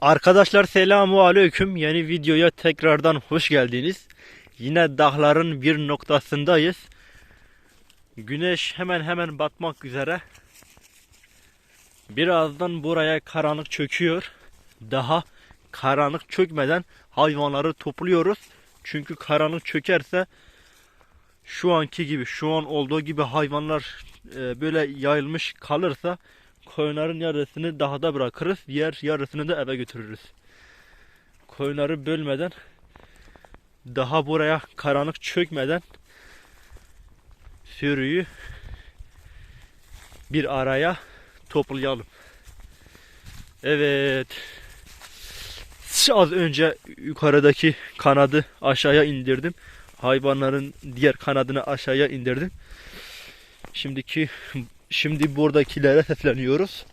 Arkadaşlar selamu aleyküm. Yeni videoya tekrardan hoş geldiniz. Yine dağların bir noktasındayız. Güneş hemen hemen batmak üzere. Birazdan buraya karanlık çöküyor. Daha karanlık çökmeden hayvanları topluyoruz. Çünkü karanlık çökerse şu anki gibi, şu an olduğu gibi hayvanlar e, böyle yayılmış kalırsa koyunların yarısını dağda bırakırız. Diğer yarısını da eve götürürüz. Koyunları bölmeden daha buraya karanlık çökmeden sürüyü bir araya toplayalım. Evet. Az önce yukarıdaki kanadı aşağıya indirdim. Hayvanların diğer kanadını aşağıya indirdim. Şimdiki Şimdi buradakilere sesleniyoruz.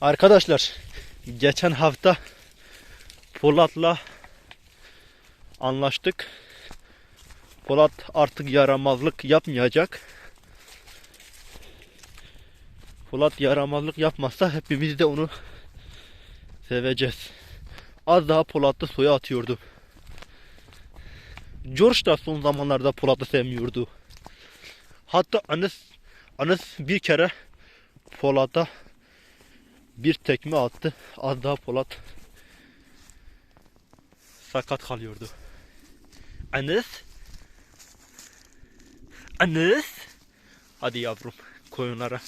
Arkadaşlar geçen hafta Polat'la anlaştık. Polat artık yaramazlık yapmayacak. Polat yaramazlık yapmazsa hepimiz de onu seveceğiz. Az daha Polat'ı soya atıyordum. George da son zamanlarda Polat'ı sevmiyordu. Hatta Anes, Anes bir kere Polat'a bir tekme attı. Az daha Polat sakat kalıyordu. Anes Anes Hadi yavrum koyunlara.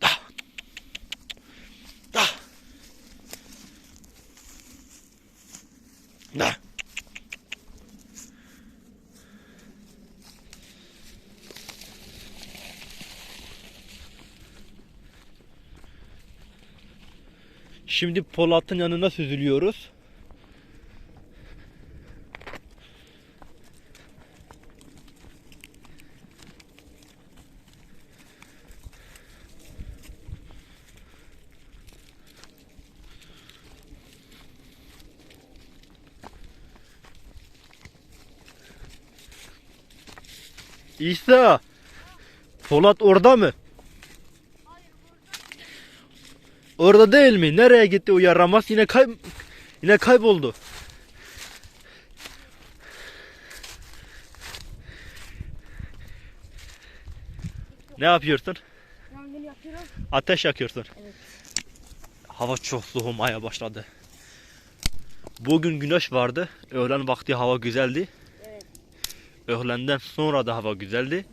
Da. Da. Da. Şimdi Polat'ın yanına süzülüyoruz. İsa, Polat orada mı? Orada değil mi? Nereye gitti o yaramaz? Yine kay yine kayboldu. Ne yapıyorsun? Yangın yapıyorum. Ateş yakıyorsun. Evet. Hava çok soğumaya başladı. Bugün güneş vardı. Öğlen vakti hava güzeldi. Evet. Öğlenden sonra da hava güzeldi.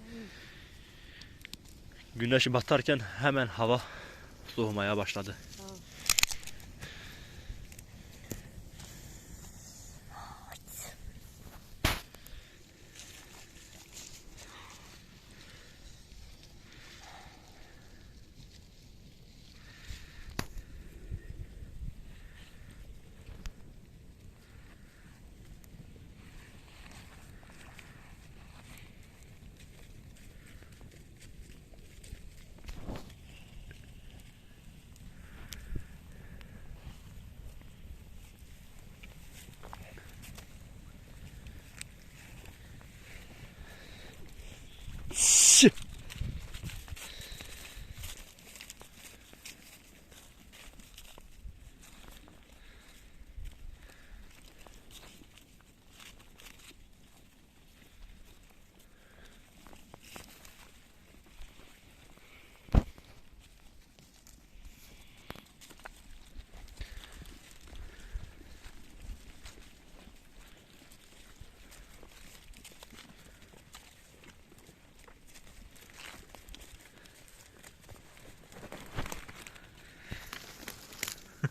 Güneş batarken hemen hava soğumaya başladı.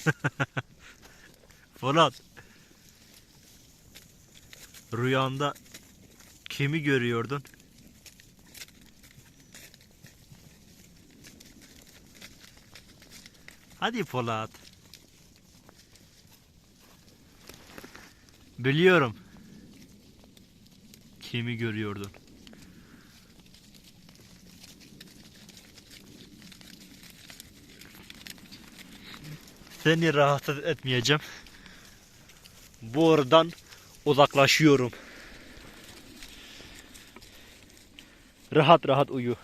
Polat. Rüyanda kimi görüyordun? Hadi Polat. Biliyorum. Kimi görüyordun? Seni rahatsız etmeyeceğim. Buradan uzaklaşıyorum. Rahat rahat uyu.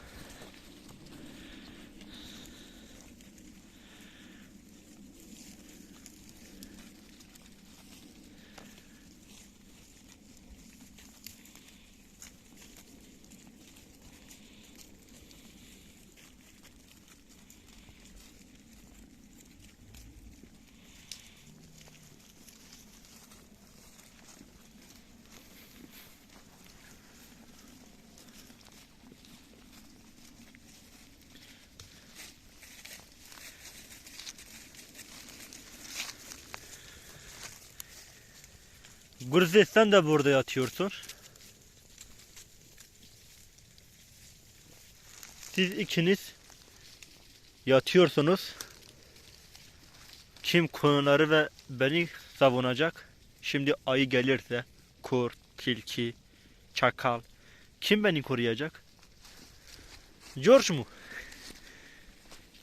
Sen de burada yatıyorsun. Siz ikiniz yatıyorsunuz. Kim koyunları ve beni savunacak? Şimdi ayı gelirse kurt, tilki, çakal kim beni koruyacak? George mu?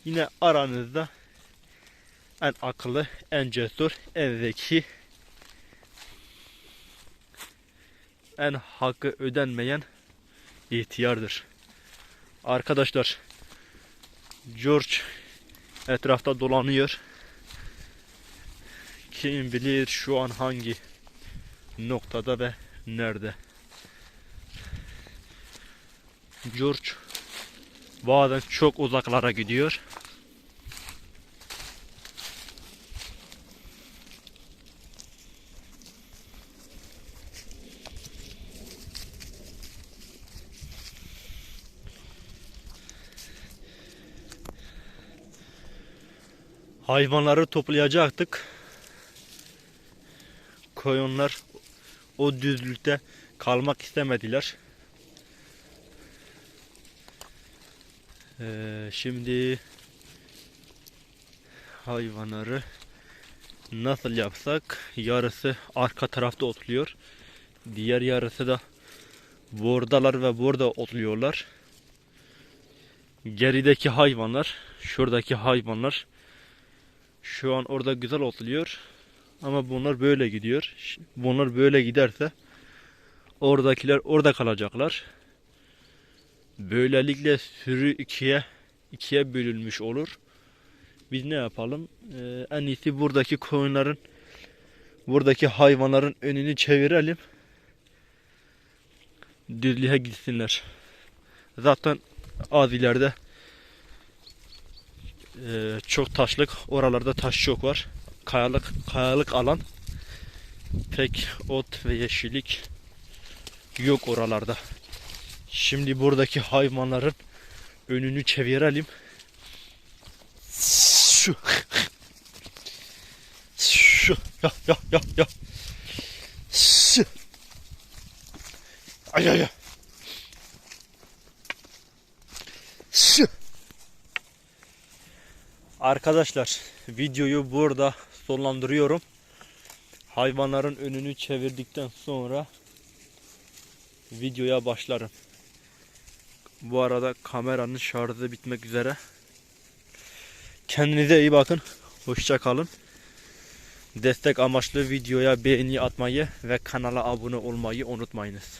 Yine aranızda en akıllı, en cesur, en zeki, en hakkı ödenmeyen ihtiyardır. Arkadaşlar, George etrafta dolanıyor. Kim bilir şu an hangi noktada ve nerede. George bazen çok uzaklara gidiyor. Hayvanları toplayacaktık. Koyunlar o düzlükte kalmak istemediler. Ee, şimdi hayvanları nasıl yapsak yarısı arka tarafta otluyor. Diğer yarısı da buradalar ve burada otluyorlar. Gerideki hayvanlar, şuradaki hayvanlar şu an orada güzel otluyor. Ama bunlar böyle gidiyor. Bunlar böyle giderse oradakiler orada kalacaklar. Böylelikle sürü ikiye ikiye bölünmüş olur. Biz ne yapalım? Ee, en iyisi buradaki koyunların buradaki hayvanların önünü çevirelim. Düzlüğe gitsinler. Zaten az ileride ee, çok taşlık. Oralarda taş çok var. Kayalık kayalık alan. Pek ot ve yeşillik yok oralarda. Şimdi buradaki hayvanların önünü çevirelim. Şu. Şu. Ya ya ya ya. Şu. Ay ay ay. Şu. Arkadaşlar videoyu burada sonlandırıyorum. Hayvanların önünü çevirdikten sonra videoya başlarım. Bu arada kameranın şarjı bitmek üzere. Kendinize iyi bakın. Hoşça kalın. Destek amaçlı videoya beğeni atmayı ve kanala abone olmayı unutmayınız.